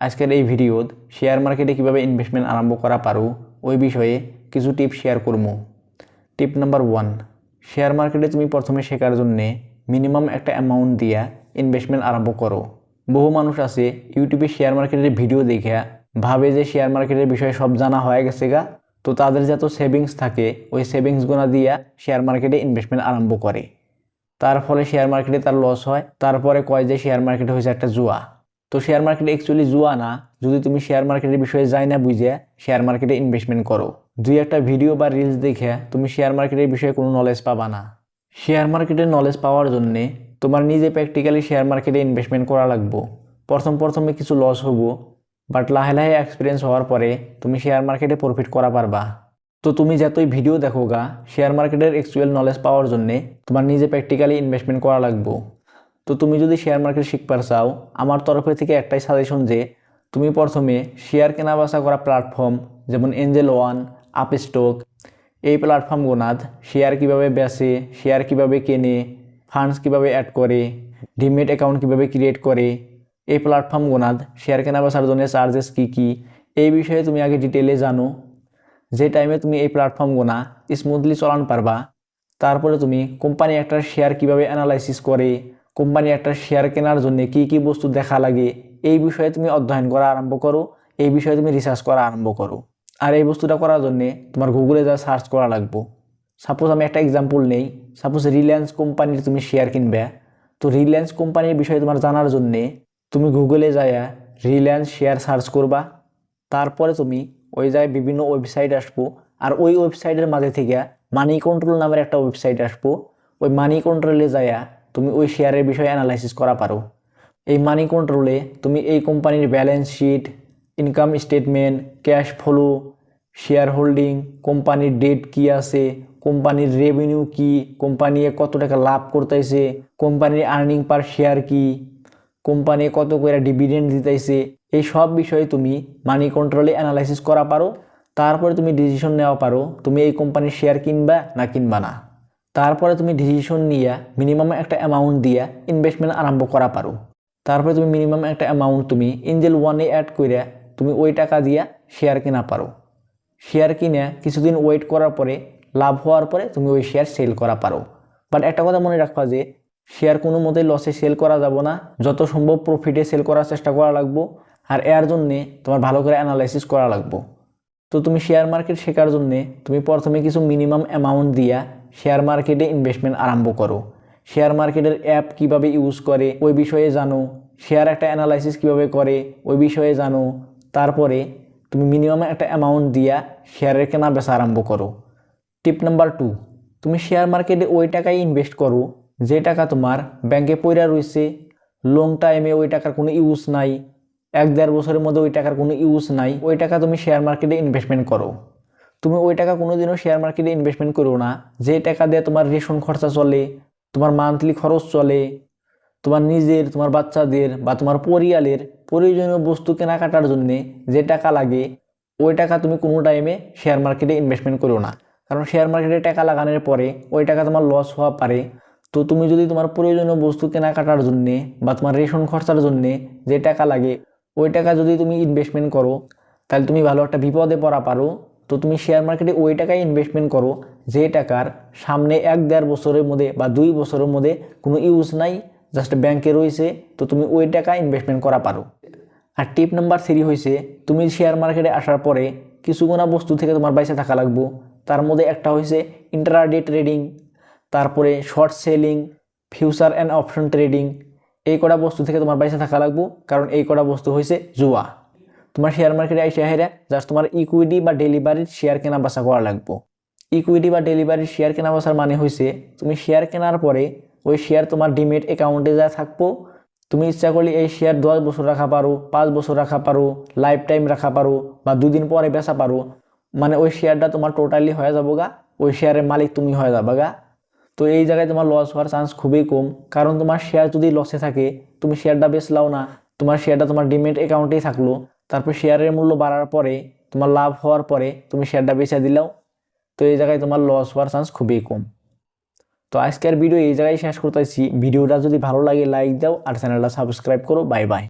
আজকের এই ভিডিওত শেয়ার মার্কেটে কীভাবে ইনভেস্টমেন্ট আরম্ভ করা পারো, ওই বিষয়ে কিছু টিপ শেয়ার করব টিপ নাম্বার ওয়ান শেয়ার মার্কেটে তুমি প্রথমে শেখার জন্যে মিনিমাম একটা অ্যামাউন্ট দিয়া ইনভেস্টমেন্ট আরম্ভ করো। বহু মানুষ আছে ইউটিউবে শেয়ার মার্কেটের ভিডিও দেখে ভাবে যে শেয়ার মার্কেটের বিষয়ে সব জানা হয়ে গেছে গা, তো তাদের যত সেভিংস থাকে, ওই সেভিংসগুলো দিয়া শেয়ার মার্কেটে ইনভেস্টমেন্ট আরম্ভ করে। তার ফলে শেয়ার মার্কেটে তার লস হয়, তারপরে কয় যে শেয়ার মার্কেটে হয়েছে একটা জুয়া। তো শেয়ার মার্কেট অ্যাকচুয়ালি জুয়া না। যদি তুমি শেয়ার মার্কেটের বিষয়ে যাই না বুঝে শেয়ার মার্কেটে ইনভেস্টমেন্ট করো। দুই একটা ভিডিও বা রিলস দেখে তুমি শেয়ার মার্কেটের বিষয়ে কোনো নলেজ পাবা না। শেয়ার মার্কেটের নলেজ পাওয়ার জন্যে তোমার নিজে প্র্যাকটিক্যালি শেয়ার মার্কেটে ইনভেস্টমেন্ট করা লাগবো। প্রথম প্রথমে কিছু লস হব বাট লাহে লাহে এক্সপিরিয়েন্স হওয়ার পরে তুমি শেয়ার মার্কেটে প্রফিট করা পারবা। তো তুমি যতই ভিডিও দেখো গা শেয়ার মার্কেটের অ্যাকচুয়াল নলেজ পাওয়ার জন্যে তোমার নিজে প্র্যাকটিক্যালি ইনভেস্টমেন্ট করা লাগবো। তো তুমি যদি শেয়ার মার্কেট শিখবার চাও, আমার তরফে থেকে একটাই সাজেশন যে, তুমি প্রথমে শেয়ার কেনা বেচা করা প্ল্যাটফর্ম যেমন এঞ্জেল ওয়ান আপ স্টক এই প্ল্যাটফর্মগুনাত শেয়ার কীভাবে বেচে শেয়ার কীভাবে কেনে ফান্ডস কীভাবে অ্যাড করে ডিমেট অ্যাকাউন্ট কীভাবে ক্রিয়েট করে, এই প্ল্যাটফর্মগুনাত শেয়ার কেনা বেচার জন্য চার্জেস কী কী, এই বিষয়ে তুমি আগে ডিটেলে জানো। যে টাইমে তুমি এই প্ল্যাটফর্মগুনা স্মুথলি চলান পারবা, তারপরে তুমি কোম্পানি একটা শেয়ার কীভাবে অ্যানালাইসিস করে কোম্পানি একটা শেয়ার কেনার জন্য কি কি বস্তু দেখা লাগে, এই বিষয়ে তুমি অধ্যয়ন করা আরম্ভ করো এই বিষয়ে তুমি রিসার্চ করা আরম্ভ করো আর এই বস্তুটা করার জন্যে তোমার গুগলে যা সার্চ করা লাগবো। সাপোজ আমি একটা এক্সাম্পল নেই সাপোজ রিলায়েন্স কোম্পানির তুমি শেয়ার কিনবে। তো রিলায়েন্স কোম্পানির বিষয়ে তোমার জানার জন্যে তুমি গুগলে যায়া রিলায়েন্স শেয়ার সার্চ করবা তারপরে তুমি ওই জায়গায় বিভিন্ন ওয়েবসাইট আসব আর ওই ওয়েবসাইটের মাঝে থেকে মানি কন্ট্রোল নামের একটা ওয়েবসাইট আসব। ওই মানি কন্ট্রোলে যায়া তুমি ওই শেয়ারের বিষয়ে অ্যানালাইসিস করা পারো। এই মানি কন্ট্রোলে তুমি এই কোম্পানির balance sheet income statement cash flow share holding কোম্পানির ডেট কি আছে কোম্পানির রেভিনিউ কি কোম্পানি কত টাকা লাভ করতেছে কোম্পানির আর্নিং পার শেয়ার কি কোম্পানি কত করে ডিভিডেন্ড দিতেছে, এই সব বিষয়ে তুমি মানি কন্ট্রোলে অ্যানালাইসিস করা পারো। তারপরে তুমি ডিসিশন নেওয়া পারো, তুমি এই কোম্পানির শেয়ার কিনবা না কিনবা না। তারপরে তুমি ডিসিশন নিয়ে মিনিমাম একটা অ্যামাউন্ট দিয়ে ইনভেস্টমেন্ট আরম্ভ করা পারো। তারপরে তুমি মিনিমাম একটা অ্যামাউন্ট তুমি এঞ্জেল ওয়ানে অ্যাড করে তুমি ওই টাকা দিয়া শেয়ার কেনা পারো। শেয়ার কিনে কিছুদিন ওয়েট করার পরে, লাভ হওয়ার পরে তুমি ওই শেয়ার সেল করা পারো। বাট একটা কথা মনে রাখবা যে শেয়ার কোনো মতেই লসে সেল করা যাব না। যত সম্ভব প্রফিটে সেল করার চেষ্টা করা লাগবো। আর এর জন্যে তোমার ভালো করে অ্যানালাইসিস করা লাগবো। তো তুমি শেয়ার মার্কেট শেখার জন্যে তুমি প্রথমে কিছু মিনিমাম অ্যামাউন্ট দিয়া শেয়ার মার্কেটে ইনভেস্টমেন্ট আরম্ভ করো। শেয়ার মার্কেটের অ্যাপ কীভাবে ইউজ করে, ওই বিষয়ে জানো। শেয়ার একটা অ্যানালাইসিস কীভাবে করে, ওই বিষয়ে জানো। তারপরে তুমি মিনিমাম একটা অ্যামাউন্ট দিয়া শেয়ারের কেনা বেচা আরম্ভ করো। টিপ নাম্বার টু তুমি শেয়ার মার্কেটে ওই টাকায় ইনভেস্ট করো, যে টাকা তোমার ব্যাংকে পড়া রয়েছে লং টাইমে ওই টাকার কোনো ইউজ নাই। এক দেড় বছরের মধ্যে ওই টাকার কোনো ইউজ নাই। ওই টাকা তুমি শেয়ার মার্কেটে ইনভেস্টমেন্ট করো। তুমি ওই টাকা কোনোদিনও শেয়ার মার্কেটে ইনভেস্টমেন্ট করো না। যে টাকা দিয়ে তোমার রেশন খরচা চলে, তোমার মান্থলি খরচ চলে, তোমার নিজের, তোমার বাচ্চাদের বা তোমার পরিয়ালের প্রয়োজনীয় বস্তু কেনাকাটার জন্যে যে টাকা লাগে, ওই টাকা তুমি কোনো টাইমে শেয়ার মার্কেটে ইনভেস্টমেন্ট করো না। কারণ শেয়ার মার্কেটে টাকা লাগানোর পরে ওই টাকা তোমার লস হওয়া পারে। তো তুমি যদি তোমার প্রয়োজনীয় বস্তু কেনাকাটার জন্যে বা তোমার রেশন খরচার জন্যে যে টাকা লাগে, ওই টাকা যদি তুমি ইনভেস্টমেন্ট করো, তাহলে তুমি ভালো একটা বিপদে পড়া পারো। তো তুমি শেয়ার মার্কেটে ওই টাকায় ইনভেস্টমেন্ট করো, যে টাকার সামনে এক দেড় বছরের মধ্যে বা দুই বছরের মধ্যে কোনো ইউজ নাই জাস্ট ব্যাংকে রয়েছে, তো তুমি ওই টাকা ইনভেস্টমেন্ট করা পারো। আর টিপ নাম্বার থ্রি হয়েছে তুমি শেয়ার মার্কেটে আসার পরে কিছু গোনা বস্তু থেকে তোমার বাইসে থাকা লাগবো। তার মধ্যে একটা হয়েছে ইন্টারডে ট্রেডিং তারপরে short selling future and option trading এই কটা বস্তু থেকে তোমার বাইসে থাকা লাগবো, কারণ এই কটা বস্তু হয়েছে জুয়া। তোমার শেয়ার মার্কেটে আইসে হেরে জাস্ট তোমার ইকুইটি বা ডেলিভারির শেয়ার কেনা বাসা করা লাগবো। ইকুইটি বা ডেলিভারির শেয়ার কেনা বাসার মানে হয়েছে তুমি শেয়ার কেনার পরে ওই শেয়ার তোমার ডিমেট অ্যাকাউন্টে যা থাকব, তুমি ইচ্ছা করলে এই শেয়ার দশ বছর রাখা পারো, পাঁচ বছর রাখা পারো লাইফ টাইম রাখা পারো বা দুদিন পরে বেচা পারো মানে ওই শেয়ারটা তোমার টোটালি হয়ে যাব গা, ওই শেয়ারের মালিক তুমি হয়ে যাবে গা। তো এই জায়গায় তোমার লস হওয়ার চান্স খুবই কম, কারণ তোমার শেয়ার যদি লসে থাকে, তুমি শেয়ারটা বেচলাও না, তোমার শেয়ারটা তোমার ডিমেট অ্যাকাউন্টেই থাকল তারপর শেয়ারের মূল্য বাড়ার পরে, তোমার লাভ হওয়ার পরে তুমি শেয়ারটা বেচে দিলেও, তো এই জায়গায় তোমার লস হওয়ার চান্স খুবই কম। তো আজকের ভিডিও এই জায়গায় শেষ করতেছি ভিডিওটা যদি ভালো লাগে লাইক দাও আর চ্যানেলটা সাবস্ক্রাইব করো। Bye bye